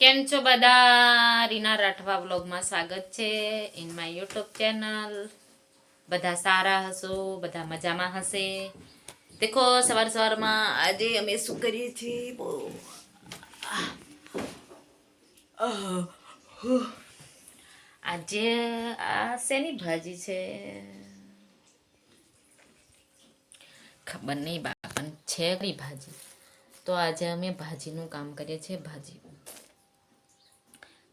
કેમ છો બધા? રીના રાઠવા બ્લોગમાં સ્વાગત છે ઇન માય યુટ્યુબ ચેનલ બધા સારા હશો, બધા મજામાં હશે? દેખો, સવાર સવારમાં આજે અમે શું કરીએ છીએ? બહુ આજે આ શેની ભાજી છે? ખબર નહીં બા પણ છે કઈ ભાજી? તો આજે અમે ભાજીનું કામ કરીએ છીએ, ભાજી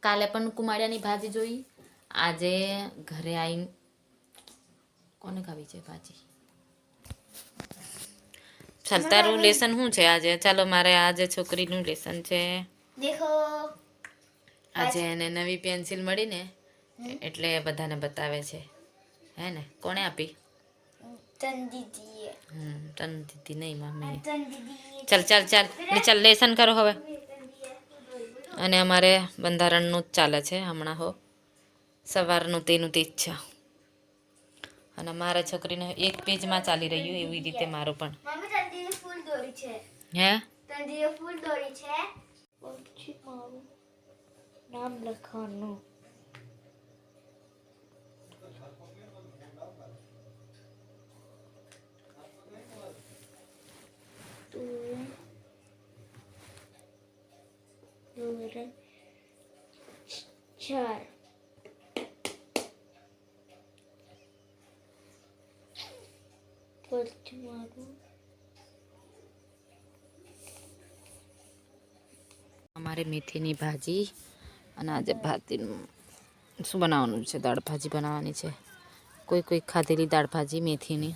કાલે પણ કુમાડિયાની ભાજી જોઈ. આજે ઘરે આવીને કોને ખાવી છે ભાજી? ચાલ તારું લેસન શું છે આજે? ચાલો મારે આજે છોકરીનું લેસન છે. દેખો. આજે એને નવી પેન્સિલ મળી ને એટલે બધાને બતાવે છે. હે ને? કોણે આપી? તન દીદી નહીં મમ્મી. ચાલ ચાલ ચાલ. ચાલ લેસન કરો હવે. અને અમારે બંધારણનું જ ચાલે છે હમણાં હો. સવારનું તેનું તે જ છે. અને મારા છોકરીને એક પેજમાં ચાલી રહ્યું એવી રીતે મારું પણ. મમ્મી તન દીદી ફૂલ દોરી છે. હે? ફૂલ દોરી છે. પછી મારું. નામ લખવાનું તું દોરે ચાર અમારે મેથીની ભાજી અને આજે ભાતીનું શું બનાવવાનું છે? દાળ ભાજી બનાવવાની છે. કોઈ કોઈ ખાધેલી દાળ ભાજી, મેથીની.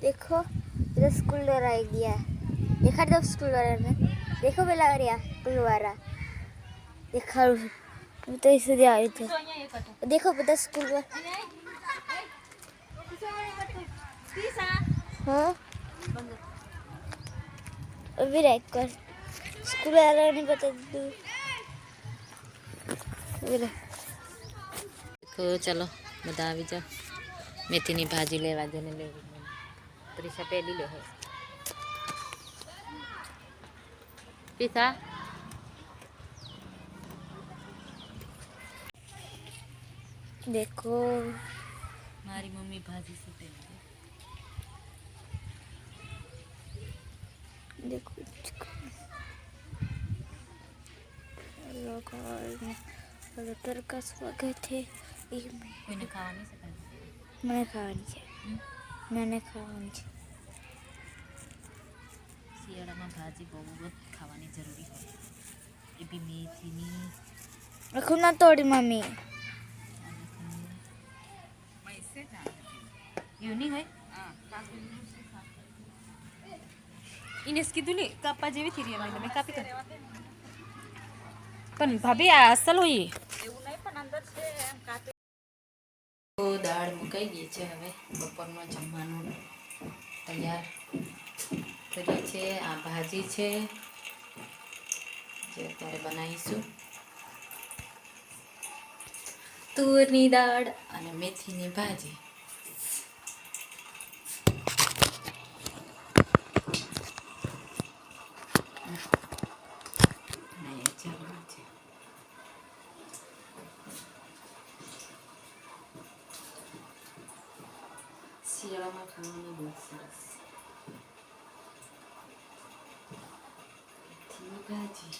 देखो इधर स्कूल वाला आ गया देखा दो स्कूल वाला ने देखो बेला गया स्कूल वाला देखा હું તો અહીં સુધી આવી તો દેખો બધા સ્કૂલ હા અભી રાખ કર સ્કૂલ વાળાને બતા દીધું અભી રાખ. તો ચલો બધા આવી જાઓ મેથીની ભાજી લેવા જઈને લેવી ત્રીસા પહેલી લે હે પીસા દેખો મારી મમ્મી ભાજી સુતે देखो हेलो गाइस हेलो का स्वागत है एक में કોઈને ખાવાની છે ભાજી? મને ખાવાની છે મને ખાવાની છે. શિયાળામાં ભાજી બહુ જ ખાવાની જરૂરી હોય. એ બી મેથીની. આખું ના તોડી મમ્મી નહીં હોય? ઇનેસ કીધું ને કાપા જેવી થી રહ્યા તમે કાપી તો પણ ભાભી આ અસલ હોય દાળ મુકાઈ ગઈ છે હવે. બપોરનો જમવાનું તૈયાર કરીએ છે આ ભાજી છે, જે અત્યારે બનાવીશું. તુરની દાળ અને મેથીની ભાજી ને એ ચાલુ છે શિયાળામાં ખાવાની બહુ સરસ મેથીની ભાજી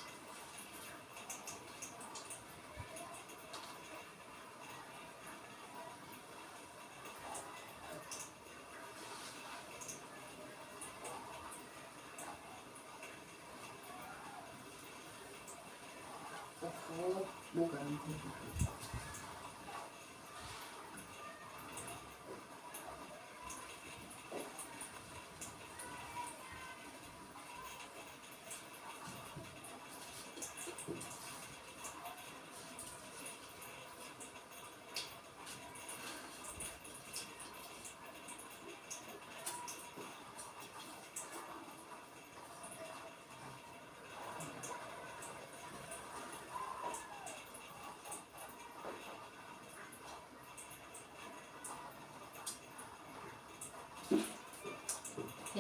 ઓહો બહુ ગરમ થઈ ગયું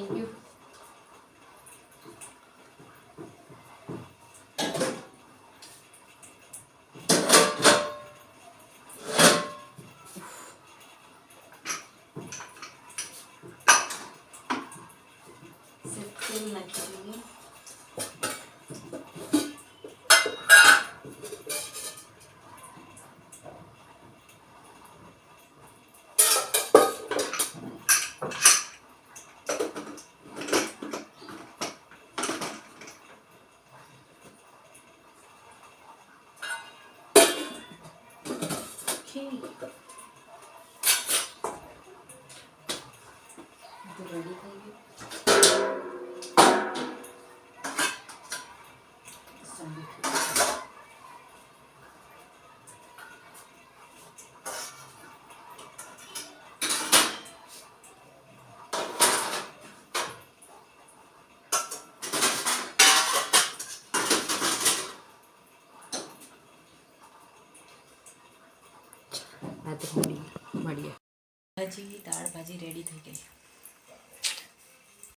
Київ. Сертинна Київ. તો મળીએ. દાળ ભાજી રેડી થઈ ગઈ.